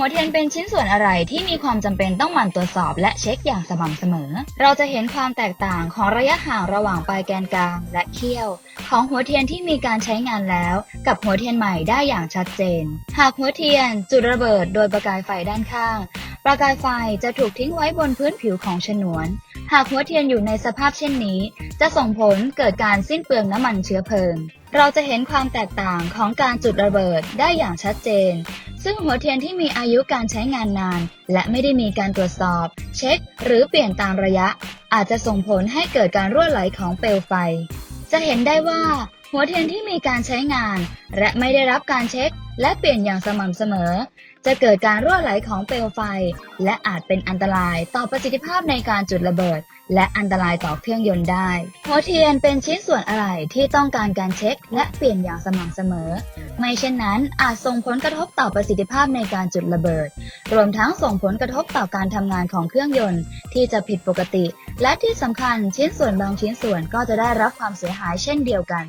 หัวเทียนเป็นชิ้นส่วนอะไรที่มีความจำเป็นต้องหมั่นตรวจสอบและเช็คอย่างสม่ำเสมอ เราจะเห็นความแตกต่างของระยะห่างระหว่างปลายแกนกลางและเขี้ยว ของหัวเทียนที่มีการใช้งานแล้ว กับหัวเทียนใหม่ได้อย่างชัดเจน หากหัวเทียนจุดระเบิดโดยประกายไฟด้านข้าง ประกายไฟจะถูกทิ้งไว้บนพื้นผิวของฉนวน หากหัวเทียนอยู่ในสภาพเช่นนี้ จะส่งผลเกิดการสิ้นเปลืองน้ำมันเชื้อเพลิง เราจะเห็นความแตกต่างของการจุดระเบิดได้อย่างชัดเจน ซึ่งหัวเทียนที่มีอายุการใช้งานนาน และไม่ได้มีการตรวจสอบ เช็ค หรือเปลี่ยนตามระยะ อาจจะส่งผลให้เกิดการรั่วไหลของเปลวไฟ จะเห็นได้ว่าหัวเทียนที่มีการใช้งาน และไม่ได้รับการเช็ค และเปลี่ยนอย่างสม่ำเสมอ จะเกิดการรั่วไหลของเปลวไฟ และอาจเป็นอันตรายต่อประสิทธิภาพในการจุดระเบิด และอันตรายต่อเครื่องยนต์ได้หัวเทียนเป็นชิ้นส่วนอะไรที่ต้องการการเช็ค และเปลี่ยนอย่างสม่ำเสมอ ไม่เช่นนั้นอาจส่งผลกระทบต่อประสิทธิภาพในการจุดระเบิด รวมทั้งส่งผลกระทบต่อการทำงานของเครื่องยนต์ ที่จะผิดปกติ และที่สำคัญชิ้นส่วนบางชิ้นส่วนก็จะได้รับความเสียหายเช่นเดียวกัน